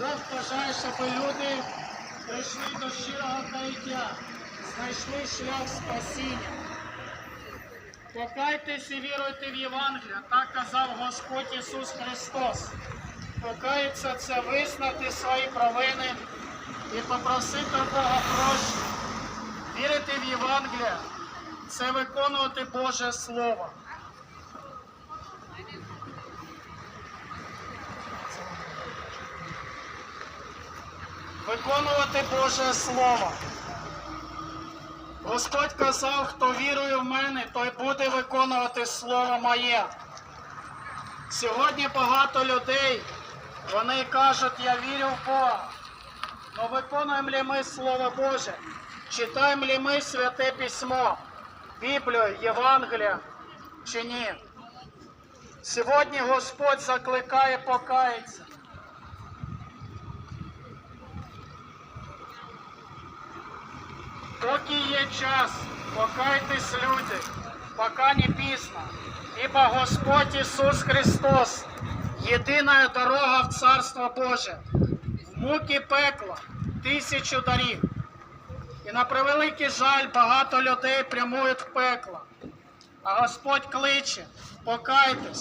Бог бажає, щоб люди прийшли до щирого каяття, знайшли шлях спасіння. Покайтесь і віруйте в Євангелія, так казав Господь Ісус Христос. Покається це визнати свої провини і попросити Бога прощення. Вірити в Євангелія це виконувати Боже Слово. Виконувати Боже Слово. Господь казав, хто вірує в мене, той буде виконувати Слово моє. Сьогодні багато людей, вони кажуть, я вірю в Бога. Но виконуємо ли ми Слово Боже? Читаємо ли ми Святе Письмо, Біблію, Євангелія чи ні? Сьогодні Господь закликає покаятися. Поки є час, покайтесь, люди, пока не пізно. Ибо Господь Ісус Христос, єдина дорога в Царство Боже, в муки пекла, тисячу доріг. І на превеликий жаль, багато людей прямують в пекло. А Господь кличе, покайтесь.